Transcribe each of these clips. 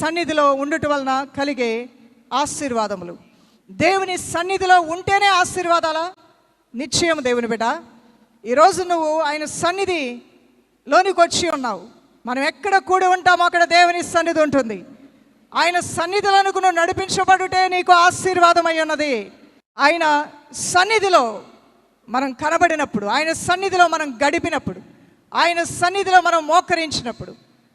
సన్నిధిలో ఉండుట వలన కలిగే ఆశీర్వాదములు. దేవుని సన్నిధిలో ఉంటేనే ఆశీర్వాదాలా? నిశ్చయం దేవుని బిడ్డ. ఈరోజు నువ్వు ఆయన సన్నిధి లోనికి వచ్చి ఉన్నావు. మనం ఎక్కడ కూడి ఉంటామో అక్కడ దేవుని సన్నిధి ఉంటుంది. ఆయన సన్నిధులను నువ్వు నడిపించబడుటే నీకు ఆశీర్వాదం అయి ఉన్నది. ఆయన సన్నిధిలో మనం కనబడినప్పుడు ఆయన సన్నిధిలో మనం గడిపినప్పుడు ఆయన సన్నిధిలో మనం మోకరించినప్పుడు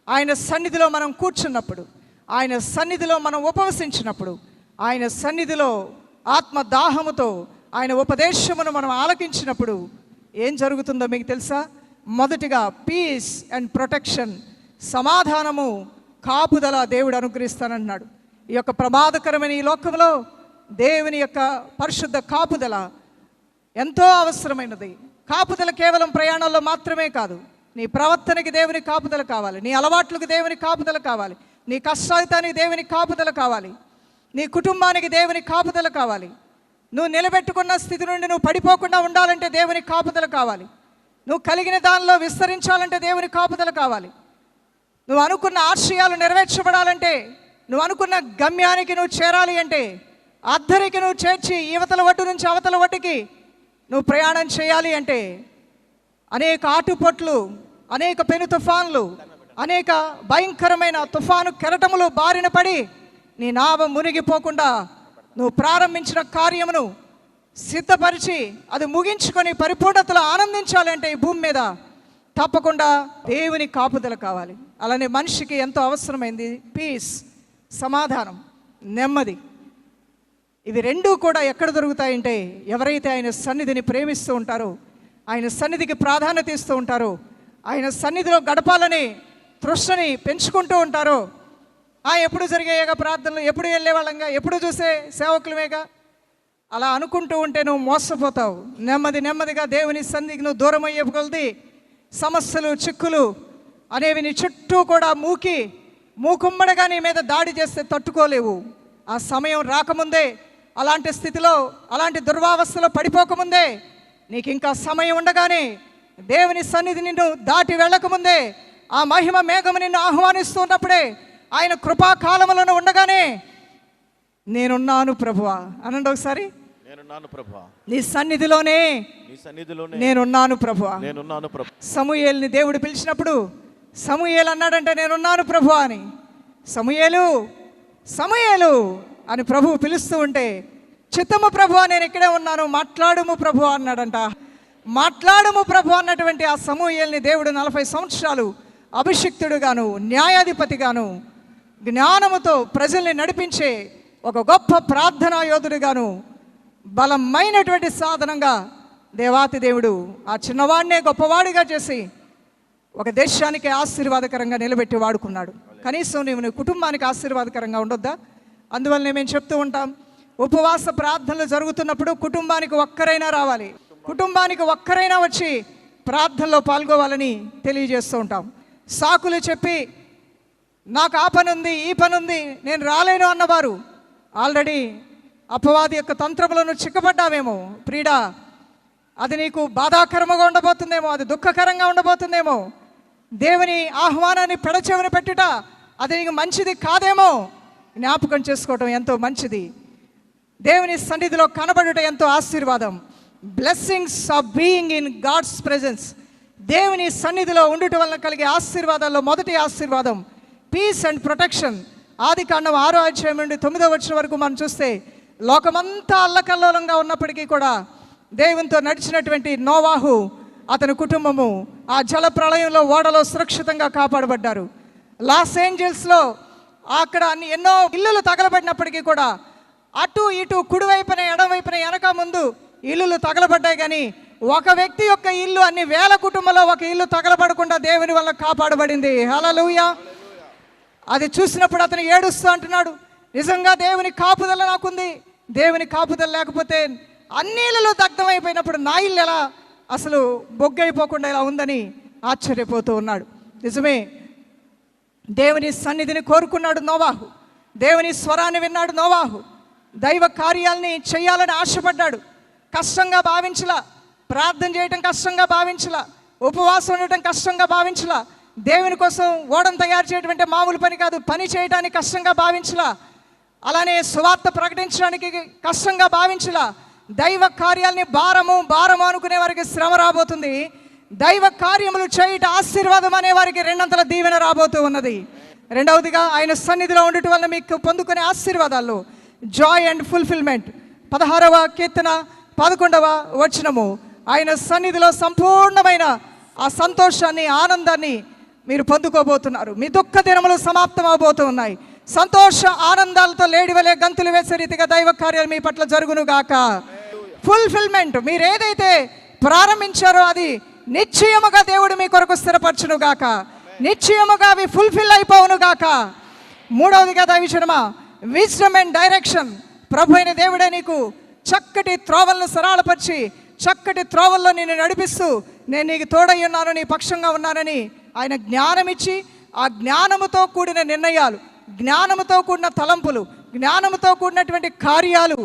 ఆయన సన్నిధిలో మనం కూర్చున్నప్పుడు ఆయన సన్నిధిలో మనం ఉపవసించినప్పుడు ఆయన సన్నిధిలో ఆత్మ దాహముతో ఆయన ఉపదేశమును మనం ఆలకించినప్పుడు ఏం జరుగుతుందో మీకు తెలుసా? మొదటిగా పీస్ అండ్ ప్రొటెక్షన్ సమాధానము కాపుదల దేవుడు అనుగ్రహిస్తానన్నాడు. ఈ యొక్క ప్రమాదకరమైన ఈ లోకంలో దేవుని యొక్క పరిశుద్ధ కాపుదల ఎంతో అవసరమైనది. కాపుదల కేవలం ప్రయాణాల్లో మాత్రమే కాదు. నీ ప్రవర్తనకి దేవుని కాపుదల కావాలి. నీ అలవాట్లకు దేవుని కాపుదల కావాలి. నీ కష్టాయితానికి దేవుని కాపుదల కావాలి. నీ కుటుంబానికి దేవుని కాపుదల కావాలి. నువ్వు నిలబెట్టుకున్న స్థితి నుండి నువ్వు పడిపోకుండా ఉండాలంటే దేవుని కాపుదల కావాలి. నువ్వు కలిగిన దానిలో విస్తరించాలంటే దేవుని కాపుదల కావాలి. నువ్వు అనుకున్న ఆశయాలు నెరవేర్చబడాలంటే నువ్వు అనుకున్న గమ్యానికి నువ్వు చేరాలి అంటే అద్దరికి నువ్వు చేర్చి యువతల ఒడ్డు నుంచి అవతల ఒడ్డుకి నువ్వు ప్రయాణం చేయాలి అంటే అనేక ఆటుపొట్లు అనేక పెను తుఫాన్లు అనేక భయంకరమైన తుఫాను కెరటములు బారిన పడి నీ నావ మునిగిపోకుండా నువ్వు ప్రారంభించిన కార్యమును సిద్ధపరిచి అది ముగించుకొని పరిపూర్ణతలో ఆనందించాలంటే ఈ భూమి మీద తప్పకుండా దేవుని కాపుదల కావాలి. అలానే మనిషికి ఎంతో అవసరమైంది పీస్ సమాధానం నెమ్మది. ఇవి రెండూ కూడా ఎక్కడ దొరుకుతాయంటే ఎవరైతే ఆయన సన్నిధిని ప్రేమిస్తూ ఉంటారో ఆయన సన్నిధికి ప్రాధాన్యత ఇస్తూ ఉంటారో ఆయన సన్నిధిలో గడపాలని తృష్ణని పెంచుకుంటూ ఉంటారో. ఆ ఎప్పుడు జరిగేయగా ప్రార్థనలు ఎప్పుడు వెళ్ళేవాళ్ళంగా ఎప్పుడు చూసే సేవకులమేగా? అలా అనుకుంటూ ఉంటే నువ్వు మోసపోతావు. నెమ్మది నెమ్మదిగా దేవుని సంధికి నువ్వు దూరం అయ్యే కొలది సమస్యలు చిక్కులు అనేవి నీ చుట్టూ కూడా మూకి మూకుమ్మడిగా నీ మీద దాడి చేస్తే తట్టుకోలేవు. ఆ సమయం రాకముందే అలాంటి స్థితిలో అలాంటి దుర్వావస్థలో పడిపోకముందే నీకు ఇంకా సమయం ఉండగానే దేవుని సన్నిధి నిన్ను దాటి వెళ్ళకముందే ఆ మహిమ మేఘము నిన్ను ఆహ్వానిస్తున్నప్పుడే ఆయన కృపాకాలములను ఉండగానే నేనున్నాను ప్రభువా. అనండి ఒకసారి. నేనున్నాను ప్రభా నీ సన్నిధిలోనే నీ సన్నిధిలోనే నేనున్నాను ప్రభువా. నేనున్నాను ప్రభా. సమూయేల్ని దేవుడు పిలిచినప్పుడు సమూయేలు అన్నాడంటే నేనున్నాను ప్రభు అని. సమూయేలు సమూయేలు అని ప్రభువు పిలుస్తూ ఉంటే చిత్తము ప్రభు నేను ఇక్కడే ఉన్నాను మాట్లాడుము ప్రభు అన్నాడంట. మాట్లాడుము ప్రభు అన్నటువంటి ఆ సమూయేల్ని దేవుడు నలభై సంవత్సరాలు అభిషిక్తుడుగాను న్యాయాధిపతిగాను జ్ఞానముతో ప్రజల్ని నడిపించే ఒక గొప్ప ప్రార్థనా యోధుడుగాను బలమైనటువంటి సాధనంగా దేవాతి దేవుడు ఆ చిన్నవాడినే గొప్పవాడిగా చేసి ఒక దేశానికి ఆశీర్వాదకరంగా నిలబెట్టి వాడుకున్నాడు. కనీసం నీవు నీ కుటుంబానికి ఆశీర్వాదకరంగా ఉండొద్దా? అందువల్లనే మేము చెప్తూ ఉంటాం ఉపవాస ప్రార్థనలు జరుగుతున్నప్పుడు కుటుంబానికి ఒక్కరైనా రావాలి. కుటుంబానికి ఒక్కరైనా వచ్చి ప్రార్థనలో పాల్గొవాలని తెలియజేస్తూ ఉంటాం. సాకులు చెప్పి నాకు ఆ పని ఉంది ఈ పని ఉంది నేను రాలేను అన్నవారు. ఆల్రెడీ అపవాది యొక్క తంత్రములను చిక్కబడ్డావేమో ప్రీడా అది నీకు బాధాకరముగా ఉండబోతుందేమో అది దుఃఖకరంగా ఉండబోతుందేమో. దేవుని ఆహ్వానాన్ని పెడచెవిన పెట్టుట అది నీకు మంచిది కాదేమో. జ్ఞాపకం చేసుకోవటం ఎంతో మంచిది. దేవుని సన్నిధిలో కనబడుట ఎంతో ఆశీర్వాదం. Blessings of being in God's presence దేవుని సన్నిధిలో ఉండుట వలన కలిగే ఆశీర్వాదాల్లో మొదటి ఆశీర్వాదం పీస్ అండ్ ప్రొటెక్షన్ ఆది కాండం ఆరో అధ్యాయం నుండి తొమ్మిదో వచ్చిన వరకు మనం చూస్తే లోకమంతా అల్లకల్లోలంగా ఉన్నప్పటికీ కూడా దేవునితో నడిచినటువంటి నోవాహు అతని కుటుంబము ఆ జల ప్రళయంలో ఓడలో సురక్షితంగా కాపాడబడ్డారు. లాస్ ఏంజల్స్లో అక్కడ అన్ని ఎన్నో ఇల్లులు తగలబడినప్పటికీ కూడా అటు ఇటు కుడివైపున ఎడవైపున వెనక ముందు ఇల్లులు తగలబడ్డాయి కానీ ఒక వ్యక్తి యొక్క ఇల్లు అన్ని వేల కుటుంబంలో ఒక ఇల్లు తగలబడకుండా దేవుని వల్ల కాపాడబడింది. హల్లెలూయా. అది చూసినప్పుడు అతను ఏడుస్తూ అంటున్నాడు నిజంగా దేవుని కాపుదల నాకుంది. దేవుని కాపుదల లేకపోతే అన్నిలలో దగ్ధమైపోయినప్పుడు నా ఇల్లు ఎలా అసలు బొగ్గైపోకుండా ఇలా ఉందని ఆశ్చర్యపోతూ ఉన్నాడు. నిజమే దేవుని సన్నిధిని కోరుకున్నాడు నోవాహు. దేవుని స్వరాన్ని విన్నాడు నోవాహు. దైవ కార్యాలని చేయాలని ఆశపడ్డాడు. కష్టంగా భావించలా. ప్రార్థన చేయటం కష్టంగా భావించలా. ఉపవాసం ఉండటం కష్టంగా భావించలా. దేవుని కోసం ఓడం తయారు చేయటం అంటే మామూలు పని కాదు పని చేయడానికి కష్టంగా భావించలా. అలానే సువార్త ప్రకటించడానికి కష్టంగా భావించలా. దైవ కార్యాలని భారము భారము అనుకునే వారికి శ్రమ రాబోతుంది. దైవ కార్యములు చేయట ఆశీర్వాదం అనే వారికి రెండంతల దీవెన రాబోతూ ఉన్నది. రెండవదిగా ఆయన సన్నిధిలో ఉండటం వల్ల మీకు పొందుకునే ఆశీర్వాదాలు. Joy and fulfilment. పదహారవ కీర్తన పదకొండవ వచనము. ఆయన సన్నిధిలో సంపూర్ణమైన ఆ సంతోషాన్ని ఆనందాన్ని మీరు పొందుకోబోతున్నారు. మీ దుఃఖ దినములు సమాప్తం అవబోతూ ఉన్నాయి. సంతోష ఆనందాలతో లేడివలే గంతులు వేసే రీతిగా దైవ కార్యాలు మీ పట్ల జరుగును గాక. ఫుల్ఫిల్మెంట్ మీరు ఏదైతే ప్రారంభించారో అది నిశ్చయముగా దేవుడు మీ కొరకు స్థిరపరచును గాక. నిశ్చయముగా అవి ఫుల్ఫిల్ అయిపోవును గాక. కదా దైవచనమా విజ్డమ్ అండ్ డైరెక్షన్ ప్రభు అయిన దేవుడే నీకు చక్కటి త్రోవలను సరాలపరిచి చక్కటి త్రోవల్లో నేను నడిపిస్తూ నేను నీకు తోడై ఉన్నాను నీ పక్షంగా ఉన్నానని ఆయన జ్ఞానం ఇచ్చి ఆ జ్ఞానముతో కూడిన నిర్ణయాలు జ్ఞానముతో కూడిన తలంపులు జ్ఞానముతో కూడినటువంటి కార్యాలు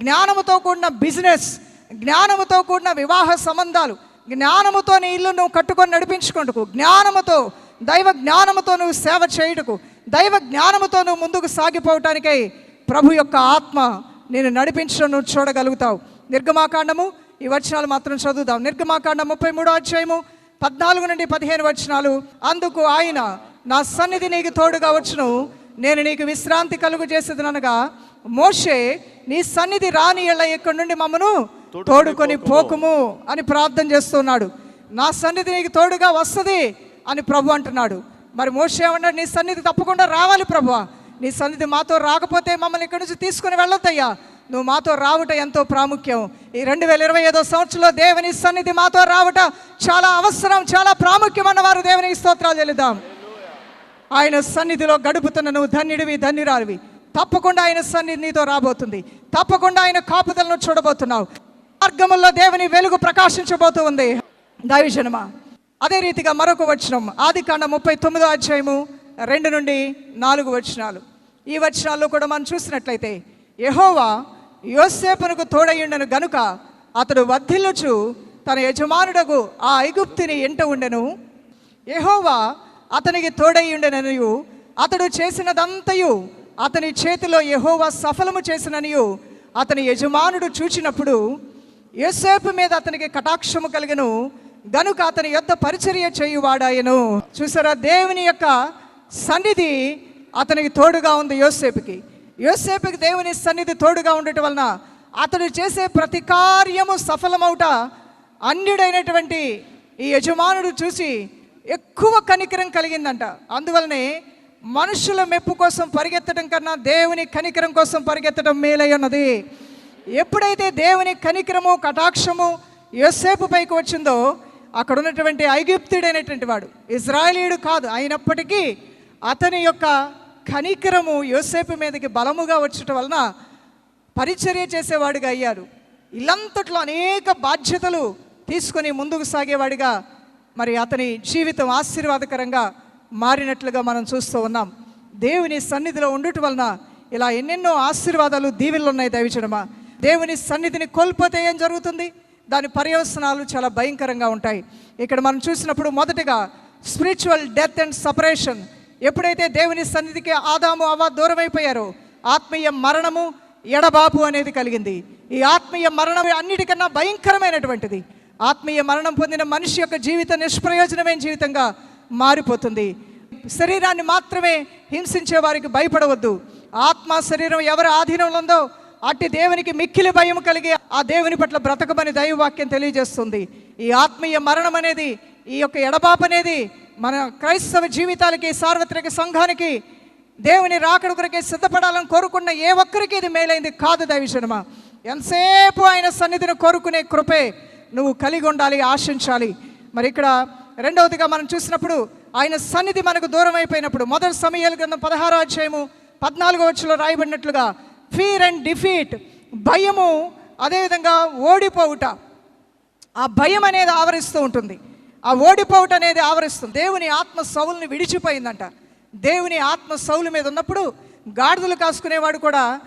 జ్ఞానముతో కూడిన బిజినెస్ జ్ఞానముతో కూడిన వివాహ సంబంధాలు జ్ఞానముతో నీ ఇల్లు నువ్వు కట్టుకొని నడిపించుకుంటుకు జ్ఞానముతో దైవ జ్ఞానముతో నువ్వు సేవ చేయుటకు దైవ జ్ఞానముతో నువ్వు ముందుకు సాగిపోవటానికై ప్రభు యొక్క ఆత్మ నేను నడిపించడం నువ్వు చూడగలుగుతావు. నిర్గమాకాండము ఈ వచనాలు మాత్రం చదువుదాం. నిర్గమాకాండ ముప్పై మూడో అధ్యాయము పద్నాలుగు నుండి పదిహేను వచనాలు. అందుకు ఆయన నా సన్నిధి నీకు తోడుగా వచ్చును. నేను నీకు విశ్రాంతి కలుగు చేసేదనగా మోషే నీ సన్నిధి రాని ఎళ్ళ ఇక్కడి నుండి మమ్మను తోడుకొని పోకుము అని ప్రార్థన చేస్తున్నాడు. నా సన్నిధి నీకు తోడుగా వస్తుంది అని ప్రభు అంటున్నాడు. మరి మోషే ఏమన్నాడు? నీ సన్నిధి తప్పకుండా రావాలి ప్రభు. నీ సన్నిధి మాతో రాకపోతే మమ్మల్ని ఇక్కడి నుంచి తీసుకుని వెళ్ళొద్దయ్యా. నువ్వు మాతో రావట ఎంతో ప్రాముఖ్యం. ఈ రెండు వేల ఇరవై ఐదో సంవత్సరంలో దేవుని సన్నిధి మాతో రావట చాలా అవసరం చాలా ప్రాముఖ్యం అన్నవారు దేవునికి స్తోత్రాలు చెల్లిద్దాం ఆయన సన్నిధిలో గడుపుతున్న నువ్వు ధన్యుడివి ధన్యురాలివి. తప్పకుండా ఆయన సన్నిధి నీతో రాబోతుంది. తప్పకుండా ఆయన కాపుదలను చూడబోతున్నావు. మార్గముల్లో దేవుని వెలుగు ప్రకాశించబోతూ ఉంది. దైవజనమా అదే రీతిగా మరొక వచనం ఆది కాండ ముప్పై తొమ్మిదో అధ్యాయము రెండు నుండి నాలుగు వచనాలు. ఈ వచనాల్లో కూడా మనం చూసినట్లయితే యహోవా యోసేపునకు తోడయ్యుండను గనుక అతడు వర్ధిల్లుచు తన యజమానుడకు ఆ ఐగుప్తిని ఎంట ఉండెను. ఎహోవా అతనికి తోడయ్యుండెననియు అతడు చేసినదంతయు అతని చేతిలో ఎహోవా సఫలము చేసిననియు అతని యజమానుడు చూచినప్పుడు యోసేపు మీద అతనికి కటాక్షము కలిగను గనుక అతని యొద్ద పరిచర్య చేయువాడాయను. చూసారా? దేవుని యొక్క సన్నిధి అతనికి తోడుగా ఉంది యోసేపుకి. యోసేపుకి దేవుని సన్నిధి తోడుగా ఉండటం వలన అతడు చేసే ప్రతి కార్యము సఫలమవుట అన్యుడైనటువంటి ఈ యజమానుడు చూసి ఎక్కువ కనికరం కలిగిందంట. అందువలనే మనుషుల మెప్పు కోసం పరిగెత్తడం కన్నా దేవుని కనికరం కోసం పరిగెత్తడం మేలై ఉన్నది ఎప్పుడైతే దేవుని కనికరము కటాక్షము యోసేపు పైకి వచ్చిందో అక్కడ ఉన్నటువంటి ఐగుప్తుడైనటువంటి వాడు ఇజ్రాయేలీయుడు కాదు అయినప్పటికీ అతని యొక్క కనికరము యోసేపు మీదకి బలముగా వచ్చటం వలన పరిచర్య చేసేవాడిగా అయ్యారు. ఇల్లంతట్లో అనేక బాధ్యతలు తీసుకొని ముందుకు సాగేవాడిగా మరి అతని జీవితం ఆశీర్వాదకరంగా మారినట్లుగా మనం చూస్తూ ఉన్నాం. దేవుని సన్నిధిలో ఉండటం వలన ఇలా ఎన్నెన్నో ఆశీర్వాదాలు దీవెనలు ఉన్నాయి దేవుని సన్నిధిని కోల్పోతే ఏం జరుగుతుంది? దాని పర్యవసనాలు చాలా భయంకరంగా ఉంటాయి. ఇక్కడ మనం చూసినప్పుడు మొదటగా స్పిరిచువల్ డెత్ అండ్ సపరేషన్ ఎప్పుడైతే దేవుని సన్నిధికి ఆదాము అవ దూరమైపోయారో ఆత్మీయ మరణము ఎడబాపు అనేది కలిగింది. ఈ ఆత్మీయ మరణం అన్నిటికన్నా భయంకరమైనటువంటిది. ఆత్మీయ మరణం పొందిన మనిషి యొక్క జీవిత నిష్ప్రయోజనమైన జీవితంగా మారిపోతుంది. శరీరాన్ని మాత్రమే హింసించే వారికి భయపడవద్దు. ఆత్మ శరీరం ఎవరి ఆధీనంలో ఉందో అట్టి దేవునికి మిక్కిలి భయం కలిగి ఆ దేవుని పట్ల బ్రతకమని దైవవాక్యం తెలియజేస్తుంది. ఈ ఆత్మీయ మరణం అనేది ఈ యొక్క ఎడబాపు అనేది మన క్రైస్తవ జీవితాలకి సార్వత్రిక సంఘానికి దేవుని రాకడ కొరకే సిద్ధపడాలని కోరుకున్న ఏ ఒక్కరికి ఇది మేలైంది కాదు దైవజనమ ఎంతసేపు ఆయన సన్నిధిని కోరుకునే కృపే నువ్వు కలిగి ఉండాలి ఆశించాలి. మరి ఇక్కడ రెండవదిగా మనం చూసినప్పుడు ఆయన సన్నిధి మనకు దూరం అయిపోయినప్పుడు మొదటి సమయాల గ్రంథం పదహారో అధ్యాయము పద్నాలుగో వచ్చులో రాయబడినట్లుగా ఫీర్ అండ్ డిఫీట్ భయము అదేవిధంగా ఓడిపోవుట. ఆ భయం అనేది ఆవరిస్తూ ఉంటుంది. ఆ ఓడిపోవటం అనేది ఆవరిస్తుంది. దేవుని ఆత్మ సౌలుని విడిచిపోయిందంట. దేవుని ఆత్మ సౌలు మీద ఉన్నప్పుడు గాడిదలు కాసుకునేవాడు కూడా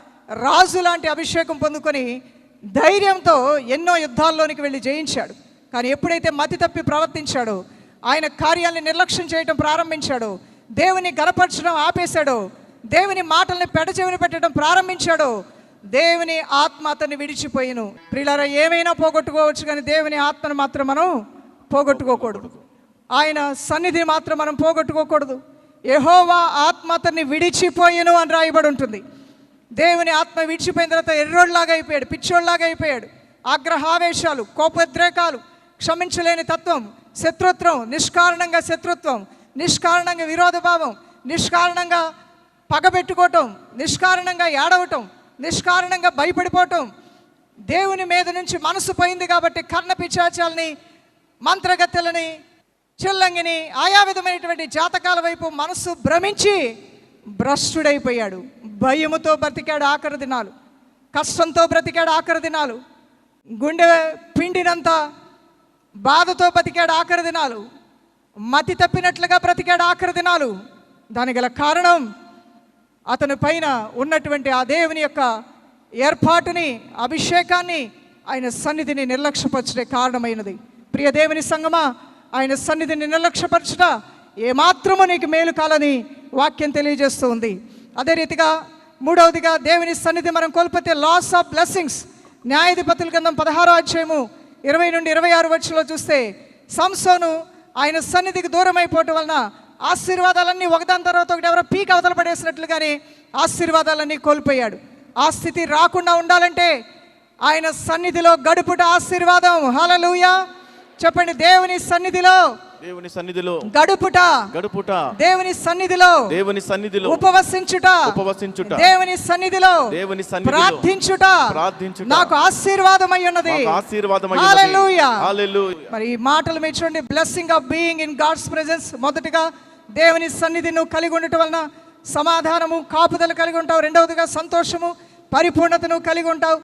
రాజు లాంటి అభిషేకం పొందుకొని ధైర్యంతో ఎన్నో యుద్ధాల్లోనికి వెళ్ళి జయించాడు. కానీ ఎప్పుడైతే మతి తప్పి ప్రవర్తించాడో ఆయన కార్యాలను నిర్లక్ష్యం చేయటం ప్రారంభించాడో దేవుని గనపరచడం ఆపేశాడో దేవుని మాటల్ని పెడచెవిని పెట్టడం ప్రారంభించాడో దేవుని ఆత్మ అతన్ని విడిచిపోయిను. ప్రిలారా ఏమైనా పోగొట్టుకోవచ్చు కానీ దేవుని ఆత్మను మాత్రం మనం పోగొట్టుకోకూడదు. ఆయన సన్నిధి మాత్రం మనం పోగొట్టుకోకూడదు. ఎహోవా ఆత్మ అతన్ని విడిచిపోయెను అని రాయబడి ఉంటుంది. దేవుని ఆత్మ విడిచిపోయిన తర్వాత ఎర్రోళ్ళలాగా అయిపోయాడు పిచ్చోళ్ళలాగా అయిపోయాడు. ఆగ్రహావేశాలు కోపోద్రేకాలు క్షమించలేని తత్వం శత్రుత్వం నిష్కారణంగా శత్రుత్వం నిష్కారణంగా విరోధభావం నిష్కారణంగా పగబెట్టుకోవటం నిష్కారణంగా ఏడవటం నిష్కారణంగా భయపడిపోవటం దేవుని మీద నుంచి మనసు పోయింది కాబట్టి కర్ణ పిచాచాలని మంత్రగత్తెలని చిల్లంగిని ఆయా విధమైనటువంటి జాతకాల వైపు మనస్సు భ్రమించి భ్రష్టుడైపోయాడు. భయముతో బ్రతికాడు ఆఖరి దినాలు. కష్టంతో బ్రతికాడు ఆఖరి దినాలు. గుండె పిండినంత బాధతో బ్రతికాడు ఆఖరి దినాలు. మతి తప్పినట్లుగా బ్రతికాడు ఆఖరి దినాలు. దానికి గల కారణం అతని పైన ఉన్నటువంటి ఆ దేవుని యొక్క ఏర్పాటుని అభిషేకాన్ని ఆయన సన్నిధిని నిర్లక్ష్యపరచడే కారణమైనది. ప్రియ దేవుని సంగమా ఆయన సన్నిధిని నిర్లక్ష్యపరచుట ఏమాత్రము నీకు మేలు కాలని వాక్యం తెలియజేస్తూ ఉంది. అదే రీతిగా మూడవదిగా దేవుని సన్నిధి మనం కోల్పోతే లాస్ ఆఫ్ బ్లెస్సింగ్స్ న్యాయాధిపతుల గ్రంథం పదహారో అధ్యాయము ఇరవై నుండి ఇరవై ఆరు వచ్చులో చూస్తే సంసోను ఆయన సన్నిధికి దూరం అయిపోవటం వలన ఆశీర్వాదాలన్నీ ఒకదాని తర్వాత ఒకటి ఎవరో పీక్ అవతల పడేసినట్లుగానే ఆశీర్వాదాలన్నీ కోల్పోయాడు. ఆ స్థితి రాకుండా ఉండాలంటే ఆయన సన్నిధిలో గడుపుట ఆశీర్వాదం. హలలుయా! చెప్పండి దేవుని సన్నిధిలో. దేవుని సన్నిధిలో. గడుపుట. గడుపుట. దేవుని సన్నిధిలో. దేవుని సన్నిధిలో. ఉపవసించుట. ఉపవసించుట. దేవుని సన్నిధిలో. దేవుని సన్నిధిలో. ప్రార్థించుట. ప్రార్థించుట. నాకు ఆశీర్వాదమై ఉన్నది. ఆశీర్వాదమై హల్లెలూయా. హల్లెలూయా. మరి ఈ మాటలు మీరు చూడండి blessing of being in God's presence మొదటిగా దేవుని సన్నిధి నువ్వు కలిగి ఉండటం వలన సమాధానము కాపుదల కలిగి ఉంటావు. రెండవదిగా సంతోషము పరిపూర్ణతను కలిగి ఉంటావు.